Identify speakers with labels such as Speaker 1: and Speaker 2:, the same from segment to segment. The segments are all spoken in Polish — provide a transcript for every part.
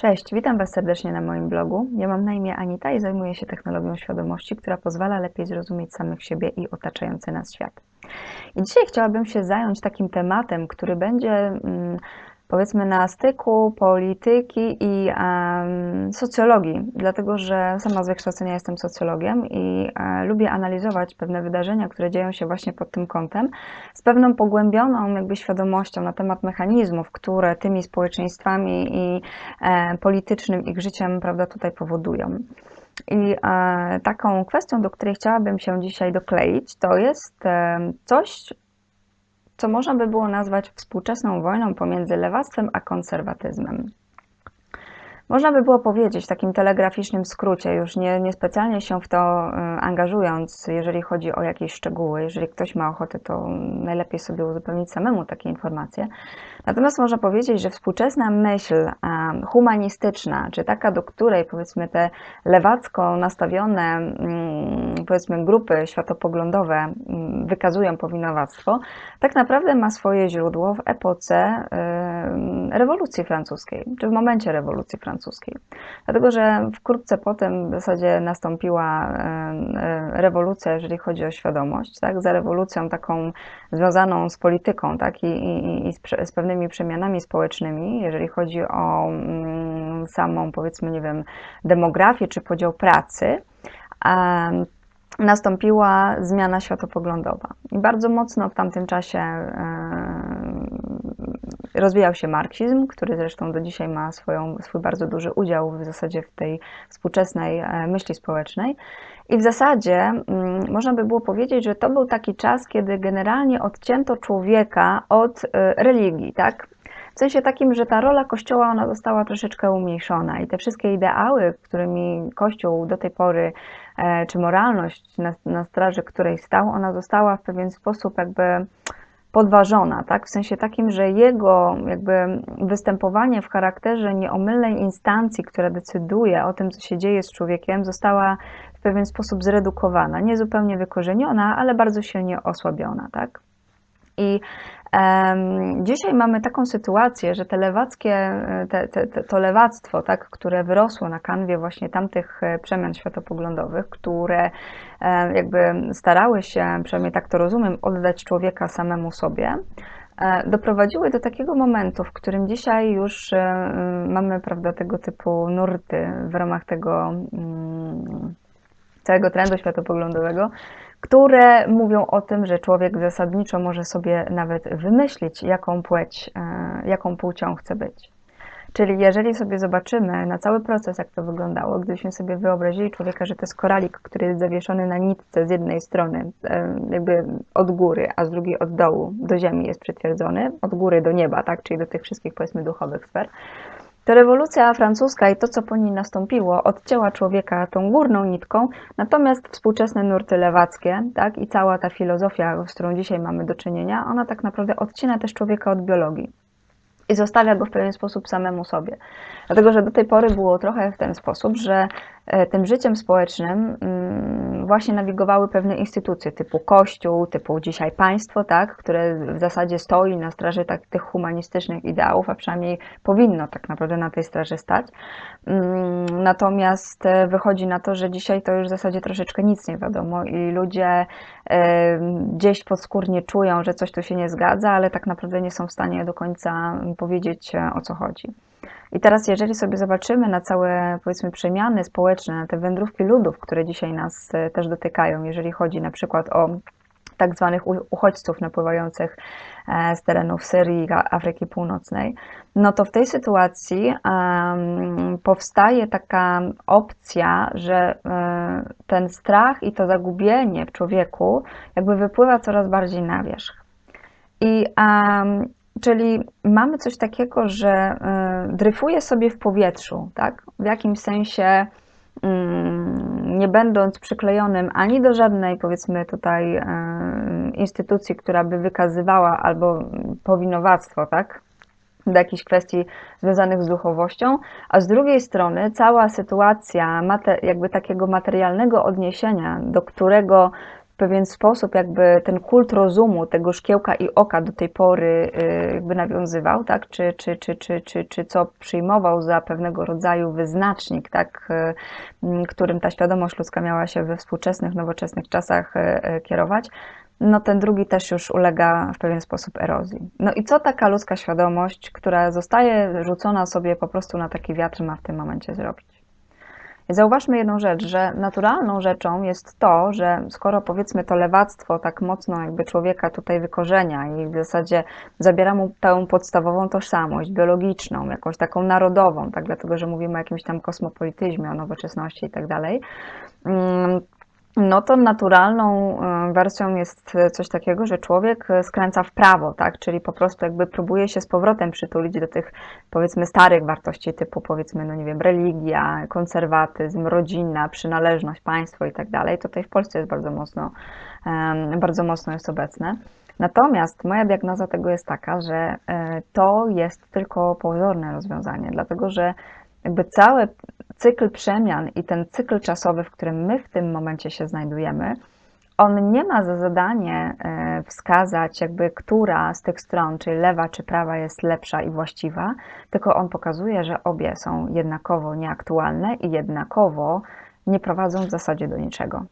Speaker 1: Cześć, witam Was serdecznie na moim blogu. Ja mam na imię Anita i zajmuję się technologią świadomości, która pozwala lepiej zrozumieć samych siebie i otaczający nas świat. I dzisiaj chciałabym się zająć takim tematem, który będzie mm, powiedzmy na styku polityki i um, socjologii, dlatego że sama z wykształcenia jestem socjologiem i e, lubię analizować pewne wydarzenia, które dzieją się właśnie pod tym kątem, z pewną pogłębioną jakby świadomością na temat mechanizmów, które tymi społeczeństwami i e, politycznym ich życiem, prawda, tutaj powodują. I e, taką kwestią, do której chciałabym się dzisiaj dokleić, to jest e, coś, co można by było nazwać współczesną wojną pomiędzy lewactwem a konserwatyzmem. Można by było powiedzieć w takim telegraficznym skrócie, już nie, niespecjalnie się w to e, angażując, jeżeli chodzi o jakieś szczegóły. Jeżeli ktoś ma ochotę, to najlepiej sobie uzupełnić samemu takie informacje. Natomiast można powiedzieć, że współczesna myśl humanistyczna, czy taka, do której powiedzmy te lewacko nastawione mm, powiedzmy grupy światopoglądowe mm, wykazują powinowactwo, tak naprawdę ma swoje źródło w epoce rewolucji francuskiej, czy w momencie rewolucji francuskiej. Dlatego, że wkrótce potem w zasadzie nastąpiła rewolucja, jeżeli chodzi o świadomość, tak? za rewolucją taką związaną z polityką tak? I, i, i z, pewnymi przemianami społecznymi, jeżeli chodzi o mm, samą, powiedzmy, nie wiem, demografię czy podział pracy nastąpiła zmiana światopoglądowa. I bardzo mocno w tamtym czasie rozwijał się marksizm, który zresztą do dzisiaj ma swoją, swój bardzo duży udział w zasadzie w tej współczesnej e, myśli społecznej. I w zasadzie mm, można by było powiedzieć, że to był taki czas, kiedy generalnie odcięto człowieka od e, religii, tak? W sensie takim, że ta rola Kościoła ona została troszeczkę umniejszona i te wszystkie ideały, którymi Kościół do tej pory, e, czy moralność na, na straży której stał, ona została w pewien sposób jakby podważona, tak? W sensie takim, że jego jakby występowanie w charakterze nieomylnej instancji, która decyduje o tym, co się dzieje z człowiekiem, została w pewien sposób zredukowana, nie zupełnie wykorzeniona, ale bardzo silnie osłabiona, tak? I Dzisiaj mamy taką sytuację, że te lewackie, te, te, to lewactwo, tak, które wyrosło na kanwie właśnie tamtych e, przemian światopoglądowych, które e, jakby starały się, przynajmniej tak to rozumiem, oddać człowieka samemu sobie, e, doprowadziły do takiego momentu, w którym dzisiaj już mamy prawda, tego typu nurty w ramach tego mm, całego trendu światopoglądowego, które mówią o tym, że człowiek zasadniczo może sobie nawet wymyślić, jaką płeć, e, jaką płcią chce być. Czyli jeżeli sobie zobaczymy na cały proces, jak to wyglądało, gdybyśmy sobie wyobrazili człowieka, że to jest koralik, który jest zawieszony na nitce z jednej strony, e, jakby od góry, a z drugiej od dołu do ziemi jest przytwierdzony, od góry do nieba, tak, czyli do tych wszystkich powiedzmy duchowych sfer, to rewolucja francuska i to, co po niej nastąpiło, odcięła człowieka tą górną nitką, natomiast współczesne nurty lewackie tak, i cała ta filozofia, z którą dzisiaj mamy do czynienia, ona tak naprawdę odcina też człowieka od biologii i zostawia go w pewien sposób samemu sobie. Dlatego, że do tej pory było trochę w ten sposób, że e, tym życiem społecznym mm, właśnie nawigowały pewne instytucje typu Kościół, typu dzisiaj państwo, tak, które w zasadzie stoi na straży tak, tych humanistycznych ideałów, a przynajmniej powinno tak naprawdę na tej straży stać. Mm, natomiast e, wychodzi na to, że dzisiaj to już w zasadzie troszeczkę nic nie wiadomo i ludzie e, gdzieś podskórnie czują, że coś tu się nie zgadza, ale tak naprawdę nie są w stanie do końca powiedzieć o co chodzi. I teraz, jeżeli sobie zobaczymy na całe, powiedzmy, przemiany społeczne, na te wędrówki ludów, które dzisiaj nas e, też dotykają, jeżeli chodzi na przykład o tak zwanych uchodźców napływających e, z terenów Syrii i Afryki Północnej, no to w tej sytuacji powstaje taka opcja, że um, ten strach i to zagubienie w człowieku jakby wypływa coraz bardziej na wierzch. I Czyli mamy coś takiego, że y, dryfuje sobie w powietrzu, tak? W jakimś sensie mm, nie będąc przyklejonym ani do żadnej, powiedzmy tutaj, y, instytucji, która by wykazywała albo powinowactwo, tak? Do jakichś kwestii związanych z duchowością, a z drugiej strony cała sytuacja jakby takiego materialnego odniesienia, do którego pewien sposób jakby ten kult rozumu, tego szkiełka i oka do tej pory y, jakby nawiązywał, tak? Czy, czy, czy, czy, czy, czy co przyjmował za pewnego rodzaju wyznacznik, tak? Y, y, którym ta świadomość ludzka miała się we współczesnych, nowoczesnych czasach kierować, no ten drugi też już ulega w pewien sposób erozji. No i co taka ludzka świadomość, która zostaje rzucona sobie po prostu na taki wiatr, ma w tym momencie zrobić? Zauważmy jedną rzecz, że naturalną rzeczą jest to, że skoro powiedzmy to lewactwo tak mocno jakby człowieka tutaj wykorzenia i w zasadzie zabiera mu tę podstawową tożsamość biologiczną, jakąś taką narodową, tak dlatego, że mówimy o jakimś tam kosmopolityzmie, o nowoczesności i tak dalej, mm, no to naturalną e, wersją jest coś takiego, że człowiek e, skręca w prawo, tak? Czyli po prostu jakby próbuje się z powrotem przytulić do tych powiedzmy starych wartości typu powiedzmy, no nie wiem, religia, konserwatyzm, rodzina, przynależność, państwo i tak dalej. Tutaj w Polsce jest bardzo mocno, bardzo mocno jest obecne. Natomiast moja diagnoza tego jest taka, że to jest tylko pozorne rozwiązanie, dlatego że jakby cały cykl przemian i ten cykl czasowy, w którym my w tym momencie się znajdujemy, on nie ma za zadanie e, wskazać, jakby która z tych stron, czyli lewa czy prawa, jest lepsza i właściwa, tylko on pokazuje, że obie są jednakowo nieaktualne i jednakowo nie prowadzą w zasadzie do niczego.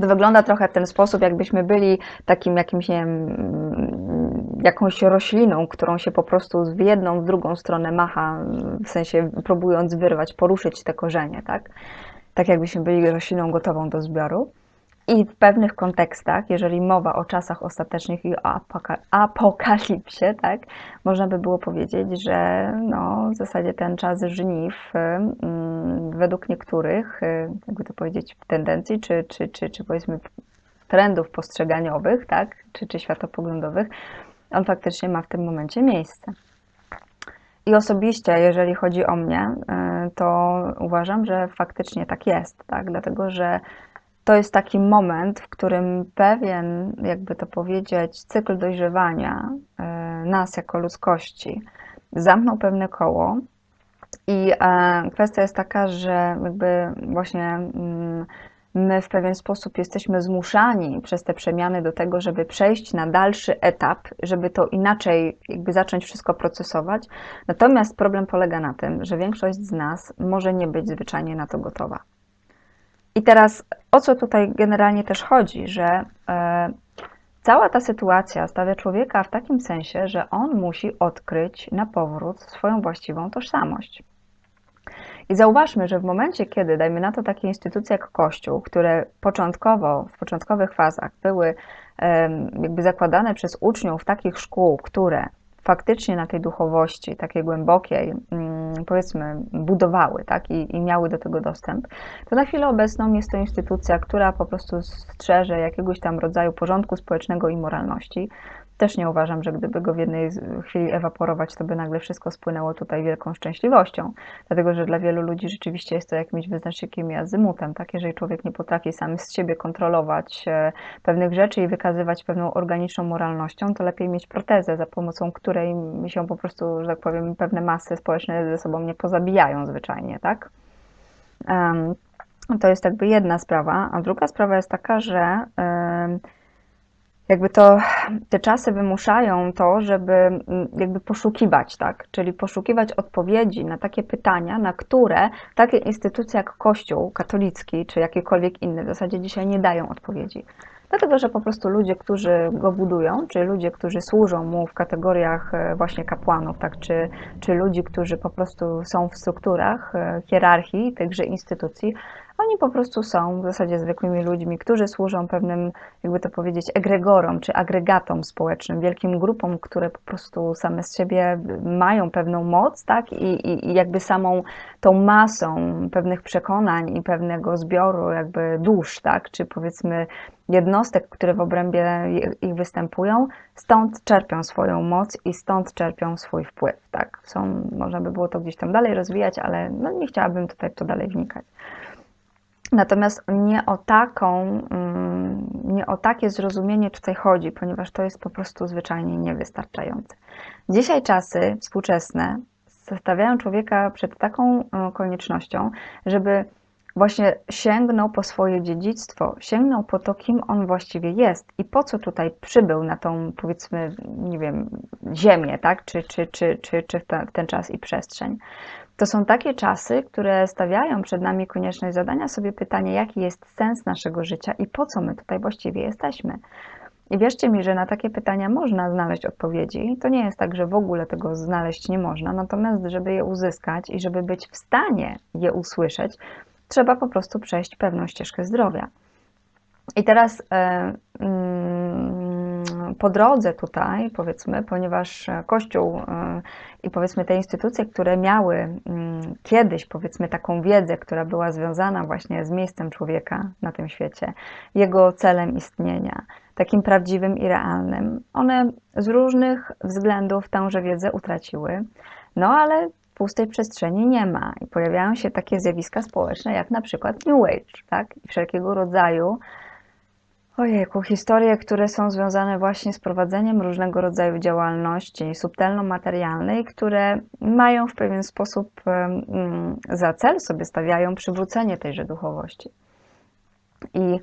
Speaker 1: To wygląda trochę w ten sposób, jakbyśmy byli takim jakimś, nie wiem, jakąś rośliną, którą się po prostu w jedną, w drugą stronę macha, w sensie próbując wyrwać, poruszyć te korzenie, tak? Tak jakbyśmy byli rośliną gotową do zbioru. I w pewnych kontekstach, jeżeli mowa o czasach ostatecznych i o apokalipsie, tak, można by było powiedzieć, że no, w zasadzie ten czas żniw według niektórych, y, jakby to powiedzieć, tendencji, czy, czy, czy, czy powiedzmy trendów postrzeganiowych, tak, czy, czy światopoglądowych, on faktycznie ma w tym momencie miejsce. I osobiście, jeżeli chodzi o mnie, y, to uważam, że faktycznie tak jest, tak? dlatego że to jest taki moment, w którym pewien, jakby to powiedzieć, cykl dojrzewania y, nas jako ludzkości zamknął pewne koło. I e, kwestia jest taka, że jakby właśnie mm, my w pewien sposób jesteśmy zmuszani przez te przemiany do tego, żeby przejść na dalszy etap, żeby to inaczej jakby zacząć wszystko procesować. Natomiast problem polega na tym, że większość z nas może nie być zwyczajnie na to gotowa. I teraz o co tutaj generalnie też chodzi, że e, cała ta sytuacja stawia człowieka w takim sensie, że on musi odkryć na powrót swoją właściwą tożsamość. I zauważmy, że w momencie, kiedy, dajmy na to takie instytucje jak Kościół, które początkowo, w początkowych fazach były jakby zakładane przez uczniów takich szkół, które faktycznie na tej duchowości, takiej głębokiej, mm, powiedzmy, budowały tak, i, i miały do tego dostęp, to na chwilę obecną jest to instytucja, która po prostu strzeże jakiegoś tam rodzaju porządku społecznego i moralności, też nie uważam, że gdyby go w jednej chwili ewaporować, to by nagle wszystko spłynęło tutaj wielką szczęśliwością. Dlatego, że dla wielu ludzi rzeczywiście jest to jakimś wyznacznikiem i azymutem. Tak? Jeżeli człowiek nie potrafi sam z siebie kontrolować e, pewnych rzeczy i wykazywać pewną organiczną moralnością, to lepiej mieć protezę, za pomocą której się po prostu, że tak powiem, pewne masy społeczne ze sobą nie pozabijają zwyczajnie. Tak? To jest jakby jedna sprawa. A druga sprawa jest taka, że um, jakby to te czasy wymuszają to, żeby mm, jakby poszukiwać, tak? Czyli poszukiwać odpowiedzi na takie pytania, na które takie instytucje jak Kościół katolicki czy jakikolwiek inny w zasadzie dzisiaj nie dają odpowiedzi. Dlatego, że po prostu ludzie, którzy go budują, czy ludzie, którzy służą mu w kategoriach e, właśnie kapłanów, tak, czy, czy ludzi, którzy po prostu są w strukturach e, hierarchii tychże instytucji, oni po prostu są w zasadzie zwykłymi ludźmi, którzy służą pewnym, jakby to powiedzieć, egregorom czy agregatom społecznym, wielkim grupom, które po prostu same z siebie mają pewną moc, tak? I, i, i jakby samą tą masą pewnych przekonań i pewnego zbioru jakby dusz, tak? Czy powiedzmy jednostek, które w obrębie ich występują, stąd czerpią swoją moc i stąd czerpią swój wpływ, tak? Są, można by było to gdzieś tam dalej rozwijać, ale no nie chciałabym tutaj w to dalej wnikać. Natomiast nie o, taką, mm, nie o takie zrozumienie tutaj chodzi, ponieważ to jest po prostu zwyczajnie niewystarczające. Dzisiaj czasy współczesne stawiają człowieka przed taką e, koniecznością, żeby właśnie sięgnął po swoje dziedzictwo, sięgnął po to, kim on właściwie jest i po co tutaj przybył na tą, powiedzmy, nie wiem, ziemię, tak? Czy, czy, czy, czy, czy w, ten, w ten czas i przestrzeń. To są takie czasy, które stawiają przed nami konieczność zadania sobie pytania, jaki jest sens naszego życia i po co my tutaj właściwie jesteśmy. I wierzcie mi, że na takie pytania można znaleźć odpowiedzi. To nie jest tak, że w ogóle tego znaleźć nie można, natomiast, żeby je uzyskać i żeby być w stanie je usłyszeć, trzeba po prostu przejść pewną ścieżkę zdrowia. I teraz e, mm, po drodze tutaj, powiedzmy, ponieważ Kościół e, i powiedzmy te instytucje, które miały mm, kiedyś, powiedzmy, taką wiedzę, która była związana właśnie z miejscem człowieka na tym świecie, jego celem istnienia, takim prawdziwym i realnym, one z różnych względów tęże wiedzę utraciły. No ale pustej przestrzeni nie ma i pojawiają się takie zjawiska społeczne jak na przykład New Age, tak? I wszelkiego rodzaju ojejku, historie, które są związane właśnie z prowadzeniem różnego rodzaju działalności subtelno-materialnej, które mają w pewien sposób um, za cel sobie stawiają przywrócenie tejże duchowości. I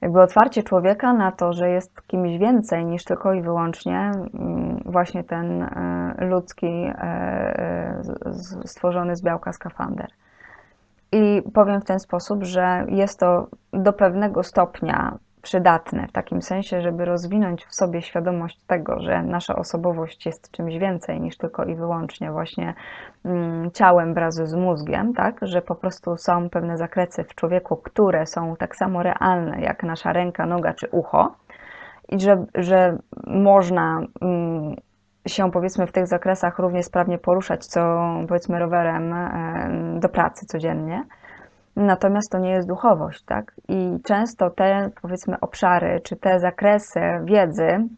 Speaker 1: jakby otwarcie człowieka na to, że jest kimś więcej niż tylko i wyłącznie mm, właśnie ten e, ludzki e, stworzony z białka skafander. I powiem w ten sposób, że jest to do pewnego stopnia przydatne w takim sensie, żeby rozwinąć w sobie świadomość tego, że nasza osobowość jest czymś więcej niż tylko i wyłącznie właśnie mm, ciałem wraz z mózgiem, tak? Że po prostu są pewne zakresy w człowieku, które są tak samo realne jak nasza ręka, noga czy ucho i że, że można mm, się powiedzmy w tych zakresach równie sprawnie poruszać, co powiedzmy rowerem do pracy codziennie Natomiast to nie jest duchowość, tak? I często te, powiedzmy, obszary czy te zakresy wiedzy,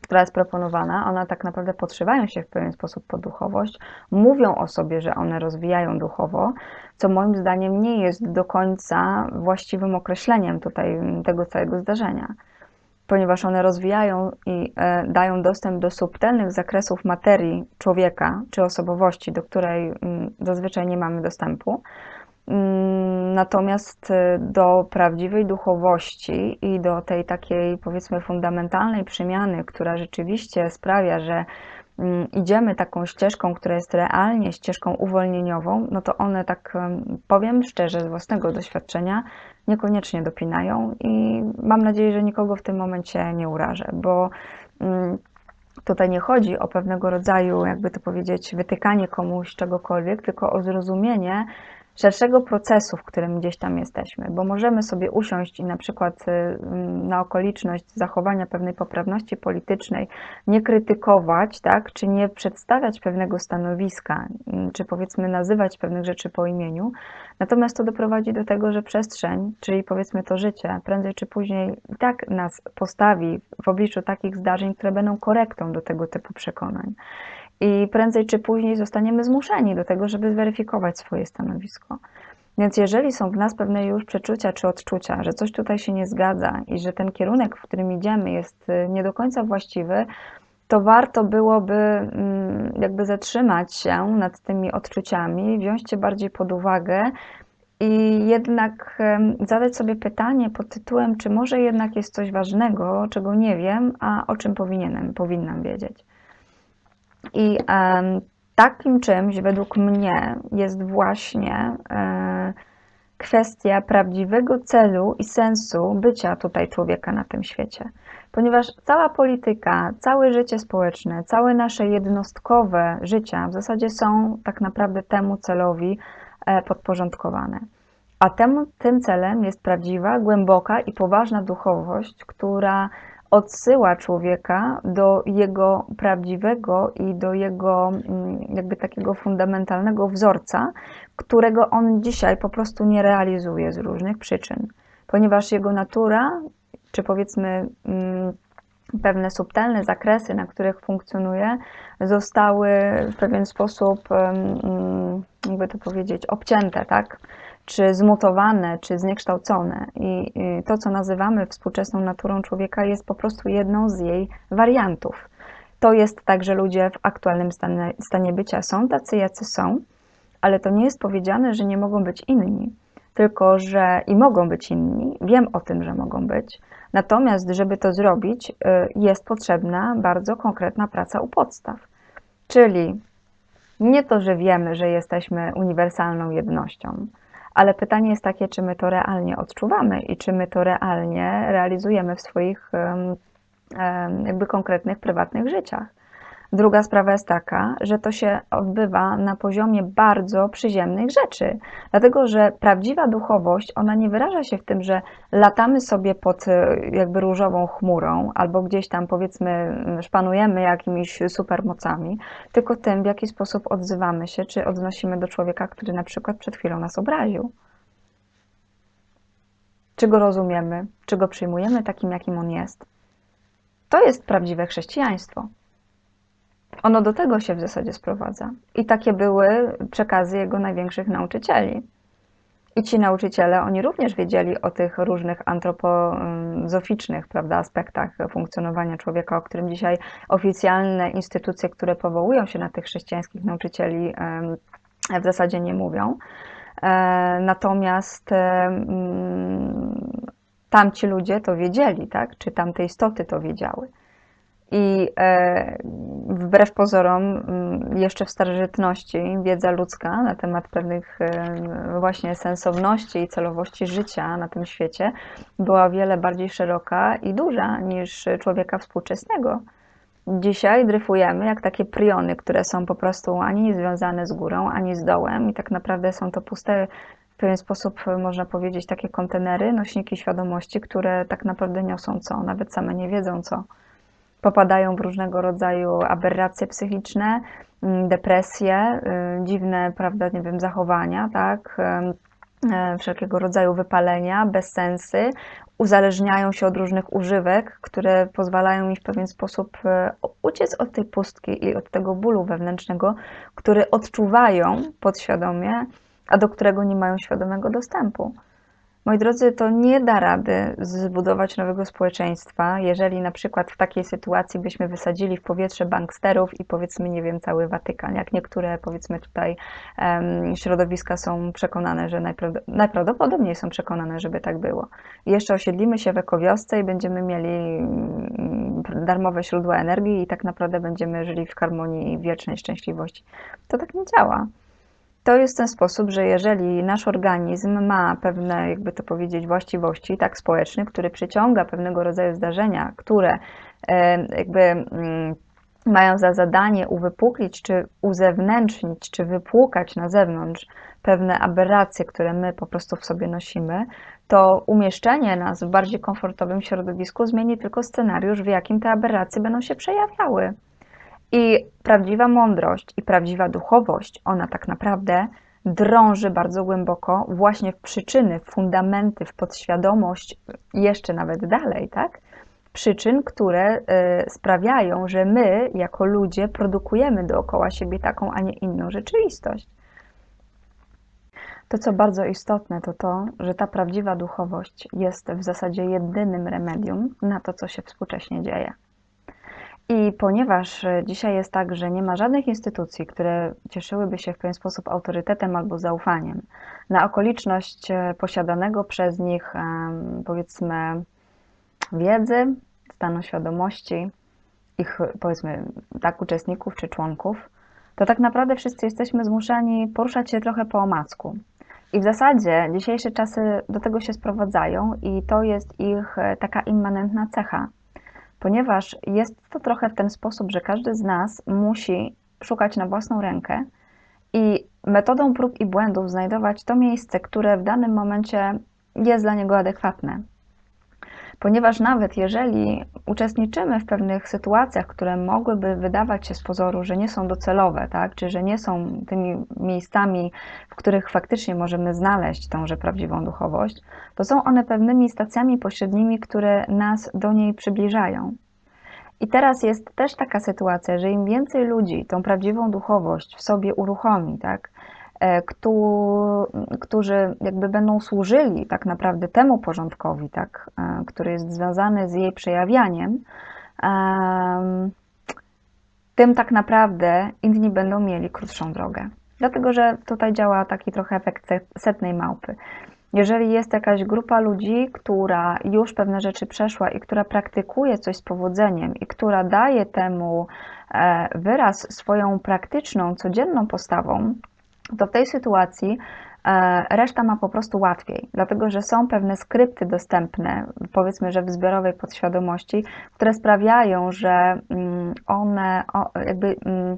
Speaker 1: która jest proponowana, one tak naprawdę podszywają się w pewien sposób pod duchowość, mówią o sobie, że one rozwijają duchowo, co moim zdaniem nie jest do końca właściwym określeniem tutaj tego całego zdarzenia, ponieważ one rozwijają i e, dają dostęp do subtelnych zakresów materii człowieka czy osobowości, do której mm, zazwyczaj nie mamy dostępu natomiast y, do prawdziwej duchowości i do tej takiej, powiedzmy, fundamentalnej przemiany, która rzeczywiście sprawia, że mm, idziemy taką ścieżką, która jest realnie ścieżką uwolnieniową, no to one, tak powiem szczerze, z własnego doświadczenia, niekoniecznie dopinają i mam nadzieję, że nikogo w tym momencie nie urażę, bo mm, tutaj nie chodzi o pewnego rodzaju, jakby to powiedzieć, wytykanie komuś czegokolwiek, tylko o zrozumienie, szerszego procesu, w którym gdzieś tam jesteśmy, bo możemy sobie usiąść i na przykład y, mm, na okoliczność zachowania pewnej poprawności politycznej nie krytykować, tak, czy nie przedstawiać pewnego stanowiska, mm, czy powiedzmy nazywać pewnych rzeczy po imieniu, natomiast to doprowadzi do tego, że przestrzeń, czyli powiedzmy to życie, prędzej czy później i tak nas postawi w obliczu takich zdarzeń, które będą korektą do tego typu przekonań i prędzej czy później zostaniemy zmuszeni do tego, żeby zweryfikować swoje stanowisko. Więc jeżeli są w nas pewne już przeczucia czy odczucia, że coś tutaj się nie zgadza i że ten kierunek, w którym idziemy, jest y, nie do końca właściwy, to warto byłoby mm, jakby zatrzymać się nad tymi odczuciami, wziąć je bardziej pod uwagę i jednak zadać sobie pytanie pod tytułem, czy może jednak jest coś ważnego, czego nie wiem, a o czym powinienem, powinnam wiedzieć. I takim czymś według mnie jest właśnie e, kwestia prawdziwego celu i sensu bycia tutaj człowieka na tym świecie. Ponieważ cała polityka, całe życie społeczne, całe nasze jednostkowe życia w zasadzie są tak naprawdę temu celowi e, podporządkowane. A tym, tym celem jest prawdziwa, głęboka i poważna duchowość, która odsyła człowieka do jego prawdziwego i do jego mm, jakby takiego fundamentalnego wzorca, którego on dzisiaj po prostu nie realizuje z różnych przyczyn, ponieważ jego natura, czy powiedzmy mm, pewne subtelne zakresy, na których funkcjonuje, zostały w pewien sposób, mm, jakby to powiedzieć, obcięte, tak? Czy zmutowane, czy zniekształcone. I to, co nazywamy współczesną naturą człowieka, jest po prostu jedną z jej wariantów. To jest tak, że ludzie w aktualnym stanie, stanie bycia są tacy, jacy są, ale to nie jest powiedziane, że nie mogą być inni. tylko że i mogą być inni, wiem o tym, że mogą być. Natomiast, żeby to zrobić, y, jest potrzebna bardzo konkretna praca u podstaw. Czyli nie to, że wiemy, że jesteśmy uniwersalną jednością, ale pytanie jest takie, czy my to realnie odczuwamy i czy my to realnie realizujemy w swoich jakby konkretnych, prywatnych życiach. Druga sprawa jest taka, że to się odbywa na poziomie bardzo przyziemnych rzeczy, dlatego że prawdziwa duchowość, ona nie wyraża się w tym, że latamy sobie pod e, jakby różową chmurą albo gdzieś tam powiedzmy szpanujemy jakimiś supermocami, tylko tym, w jaki sposób odzywamy się, czy odnosimy do człowieka, który na przykład przed chwilą nas obraził. Czy go rozumiemy, czy go przyjmujemy takim, jakim on jest. To jest prawdziwe chrześcijaństwo. Ono do tego się w zasadzie sprowadza. I takie były przekazy jego największych nauczycieli. I ci nauczyciele, oni również wiedzieli o tych różnych antropozoficznych prawda, aspektach funkcjonowania człowieka, o którym dzisiaj oficjalne instytucje, które powołują się na tych chrześcijańskich nauczycieli, w zasadzie nie mówią. E, natomiast tamci ludzie to wiedzieli, tak? czy tamte istoty to wiedziały. I e, wbrew pozorom, mm, jeszcze w starożytności wiedza ludzka na temat pewnych e, właśnie sensowności i celowości życia na tym świecie była o wiele bardziej szeroka i duża niż człowieka współczesnego. Dzisiaj dryfujemy jak takie priony, które są po prostu ani związane z górą, ani z dołem, i tak naprawdę są to puste w pewien sposób można powiedzieć takie kontenery, nośniki świadomości, które tak naprawdę niosą co, nawet same nie wiedzą co popadają w różnego rodzaju aberracje psychiczne, mm, depresje, y, dziwne, prawda, nie wiem, zachowania, tak, e, wszelkiego rodzaju wypalenia, bezsensy, uzależniają się od różnych używek, które pozwalają mi w pewien sposób e, uciec od tej pustki i od tego bólu wewnętrznego, który odczuwają podświadomie, a do którego nie mają świadomego dostępu. Moi drodzy, to nie da rady zbudować nowego społeczeństwa, jeżeli na przykład w takiej sytuacji byśmy wysadzili w powietrze banksterów i powiedzmy, nie wiem, cały Watykan, jak niektóre powiedzmy tutaj um, środowiska są przekonane, że najprawdopodobniej są przekonane, żeby tak było. I jeszcze osiedlimy się w ekowiosce i będziemy mieli mm, darmowe źródła energii i tak naprawdę będziemy żyli w harmonii i wiecznej szczęśliwości. To tak nie działa to jest ten sposób, że jeżeli nasz organizm ma pewne, jakby to powiedzieć, właściwości, tak społeczne, który przyciąga pewnego rodzaju zdarzenia, które e, jakby mm, mają za zadanie uwypuklić, czy uzewnętrznić, czy wypłukać na zewnątrz pewne aberracje, które my po prostu w sobie nosimy, to umieszczenie nas w bardziej komfortowym środowisku zmieni tylko scenariusz, w jakim te aberracje będą się przejawiały. I prawdziwa mądrość i prawdziwa duchowość, ona tak naprawdę drąży bardzo głęboko właśnie w przyczyny, w fundamenty, w podświadomość, jeszcze nawet dalej, tak? Przyczyn, które y, sprawiają, że my, jako ludzie, produkujemy dookoła siebie taką, a nie inną rzeczywistość. To, co bardzo istotne, to to, że ta prawdziwa duchowość jest w zasadzie jedynym remedium na to, co się współcześnie dzieje. I ponieważ e, dzisiaj jest tak, że nie ma żadnych instytucji, które cieszyłyby się w pewien sposób autorytetem albo zaufaniem na okoliczność e, posiadanego przez nich, powiedzmy, wiedzy, stanu świadomości, ich, powiedzmy, tak, uczestników czy członków, to tak naprawdę wszyscy jesteśmy zmuszeni poruszać się trochę po omacku. I w zasadzie dzisiejsze czasy do tego się sprowadzają, i to jest ich e, taka immanentna cecha ponieważ jest to trochę w ten sposób, że każdy z nas musi szukać na własną rękę i metodą prób i błędów znajdować to miejsce, które w danym momencie jest dla niego adekwatne ponieważ nawet jeżeli uczestniczymy w pewnych sytuacjach, które mogłyby wydawać się z pozoru, że nie są docelowe, tak, czy że nie są tymi miejscami, w których faktycznie możemy znaleźć tąże prawdziwą duchowość, to są one pewnymi stacjami pośrednimi, które nas do niej przybliżają. I teraz jest też taka sytuacja, że im więcej ludzi tą prawdziwą duchowość w sobie uruchomi, tak, którzy jakby będą służyli tak naprawdę temu porządkowi, tak, e, który jest związany z jej przejawianiem, tym tak naprawdę inni będą mieli krótszą drogę. Dlatego, że tutaj działa taki trochę efekt setnej małpy. jeżeli jest jakaś grupa ludzi, która już pewne rzeczy przeszła i która praktykuje coś z powodzeniem i która daje temu e, wyraz swoją praktyczną, codzienną postawą, to w tej sytuacji e, reszta ma po prostu łatwiej, dlatego że są pewne skrypty dostępne, powiedzmy, że w zbiorowej podświadomości, które sprawiają, że mm, one jakby mm,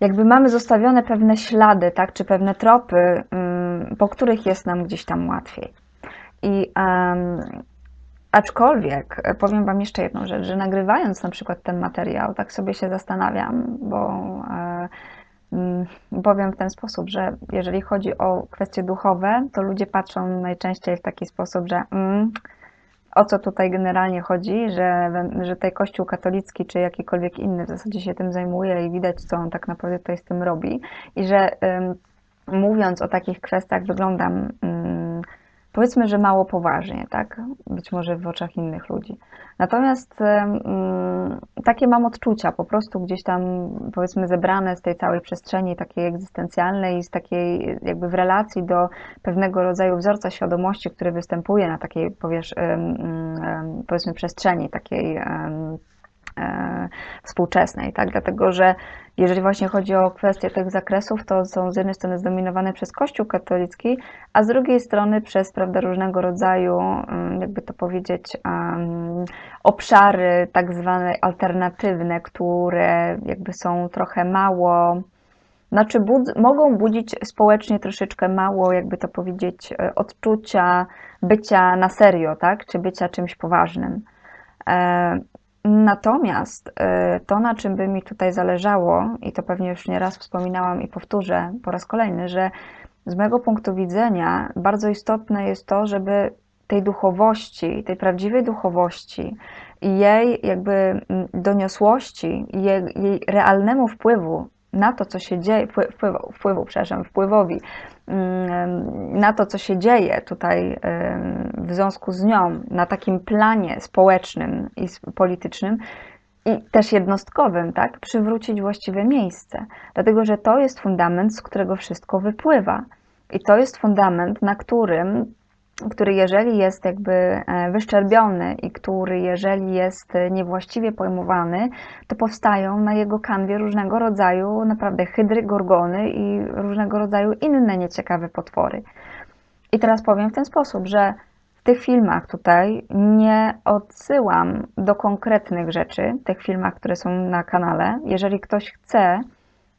Speaker 1: jakby mamy zostawione pewne ślady, tak, czy pewne tropy, mm, po których jest nam gdzieś tam łatwiej. I um, aczkolwiek powiem Wam jeszcze jedną rzecz, że nagrywając na przykład ten materiał, tak sobie się zastanawiam, bo e, powiem w ten sposób, że jeżeli chodzi o kwestie duchowe, to ludzie patrzą najczęściej w taki sposób, że mm, o co tutaj generalnie chodzi, że, że tutaj Kościół katolicki czy jakikolwiek inny w zasadzie się tym zajmuje i widać, co on tak naprawdę tutaj z tym robi. I że mówiąc o takich kwestiach wyglądam powiedzmy, że mało poważnie, tak? Być może w oczach innych ludzi. Natomiast takie mam odczucia, po prostu gdzieś tam, powiedzmy, zebrane z tej całej przestrzeni takiej egzystencjalnej, z takiej jakby w relacji do pewnego rodzaju wzorca świadomości, który występuje na takiej, powiesz, powiedzmy, przestrzeni takiej współczesnej, tak? Dlatego, że jeżeli właśnie chodzi o kwestie tych zakresów, to są z jednej strony zdominowane przez Kościół katolicki, a z drugiej strony przez prawda, różnego rodzaju, mm, jakby to powiedzieć, um, obszary tak zwane alternatywne, które jakby są trochę mało, znaczy bud mogą budzić społecznie troszeczkę mało, jakby to powiedzieć, e, odczucia bycia na serio, tak? Czy bycia czymś poważnym. Natomiast y, to, na czym by mi tutaj zależało, i to pewnie już nieraz wspominałam i powtórzę po raz kolejny, że z mojego punktu widzenia bardzo istotne jest to, żeby tej duchowości, tej prawdziwej duchowości i jej jakby mm, doniosłości, jej, jej realnemu wpływu na to, co się dzieje, wpływu, wpływu przepraszam, wpływowi na to, co się dzieje tutaj w związku z nią, na takim planie społecznym i politycznym, i też jednostkowym, tak, przywrócić właściwe miejsce. Dlatego, że to jest fundament, z którego wszystko wypływa. I to jest fundament, na którym który jeżeli jest jakby e, wyszczerbiony i który jeżeli jest niewłaściwie pojmowany, to powstają na jego kanwie różnego rodzaju naprawdę hydry, gorgony i różnego rodzaju inne nieciekawe potwory. I teraz powiem w ten sposób, że w tych filmach tutaj nie odsyłam do konkretnych rzeczy, tych filmach, które są na kanale. Jeżeli ktoś chce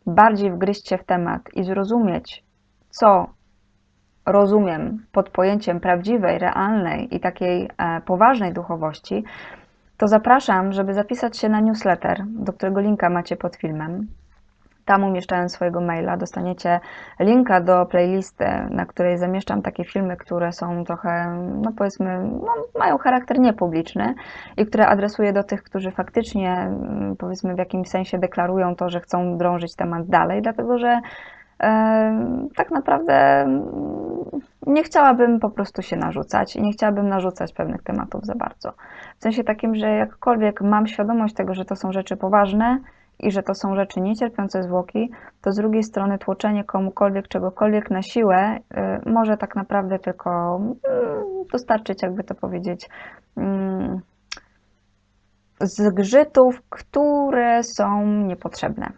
Speaker 1: bardziej wgryźć się w temat i zrozumieć, co rozumiem pod pojęciem prawdziwej, realnej i takiej e, poważnej duchowości, to zapraszam, żeby zapisać się na newsletter, do którego linka macie pod filmem. Tam umieszczając swojego maila dostaniecie linka do playlisty, na której zamieszczam takie filmy, które są trochę, no powiedzmy, no, mają charakter niepubliczny i które adresuję do tych, którzy faktycznie, mm, powiedzmy, w jakimś sensie deklarują to, że chcą drążyć temat dalej, dlatego że tak naprawdę nie chciałabym po prostu się narzucać i nie chciałabym narzucać pewnych tematów za bardzo. W sensie takim, że jakkolwiek mam świadomość tego, że to są rzeczy poważne i że to są rzeczy niecierpiące zwłoki, to z drugiej strony tłoczenie komukolwiek czegokolwiek na siłę y, może tak naprawdę tylko y, dostarczyć, jakby to powiedzieć, y, zgrzytów, które są niepotrzebne,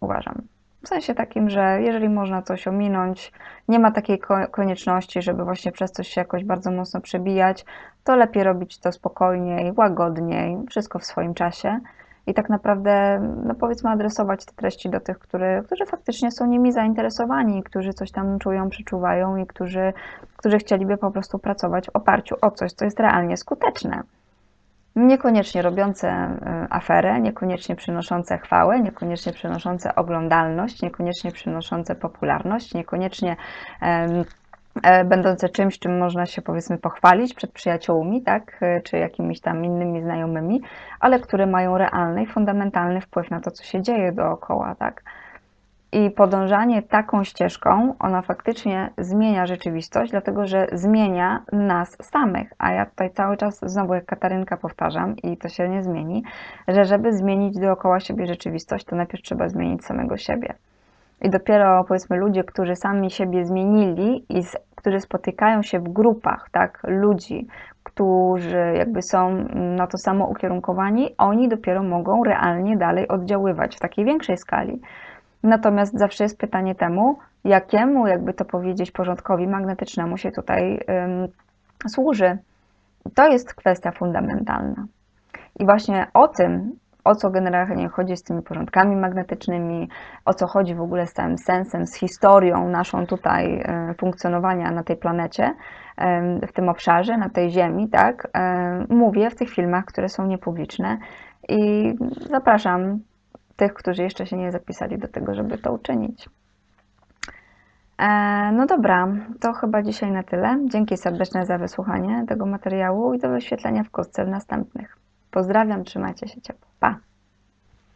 Speaker 1: uważam. W sensie takim, że jeżeli można coś ominąć, nie ma takiej konieczności, żeby właśnie przez coś się jakoś bardzo mocno przebijać, to lepiej robić to spokojniej, łagodniej, wszystko w swoim czasie i tak naprawdę, no powiedzmy, adresować te treści do tych, który, którzy faktycznie są nimi zainteresowani, którzy coś tam czują, przeczuwają i którzy, którzy chcieliby po prostu pracować w oparciu o coś, co jest realnie skuteczne niekoniecznie robiące e, aferę, niekoniecznie przynoszące chwałę, niekoniecznie przynoszące oglądalność, niekoniecznie przynoszące popularność, niekoniecznie e, będące czymś, czym można się powiedzmy pochwalić przed przyjaciółmi, tak, e, czy jakimiś tam innymi znajomymi, ale które mają realny i fundamentalny wpływ na to, co się dzieje dookoła, tak. I podążanie taką ścieżką, ona faktycznie zmienia rzeczywistość, dlatego że zmienia nas samych. A ja tutaj cały czas, znowu jak Katarynka powtarzam, i to się nie zmieni, że żeby zmienić dookoła siebie rzeczywistość, to najpierw trzeba zmienić samego siebie. I dopiero powiedzmy ludzie, którzy sami siebie zmienili i którzy spotykają się w grupach, tak, ludzi, którzy jakby są na to samo ukierunkowani, oni dopiero mogą realnie dalej oddziaływać w takiej większej skali. Natomiast zawsze jest pytanie temu, jakiemu, jakby to powiedzieć, porządkowi magnetycznemu się tutaj ym, służy. To jest kwestia fundamentalna. I właśnie o tym, o co generalnie chodzi z tymi porządkami magnetycznymi, o co chodzi w ogóle z całym sensem, z historią naszą tutaj e, funkcjonowania na tej planecie, w tym obszarze, na tej Ziemi, tak, e, mówię w tych filmach, które są niepubliczne i zapraszam tych, którzy jeszcze się nie zapisali do tego, żeby to uczynić. E, No dobra, to chyba dzisiaj na tyle. Dzięki serdeczne za wysłuchanie tego materiału i do wyświetlenia wkrótce w następnych. Pozdrawiam, trzymajcie się ciepło. Pa!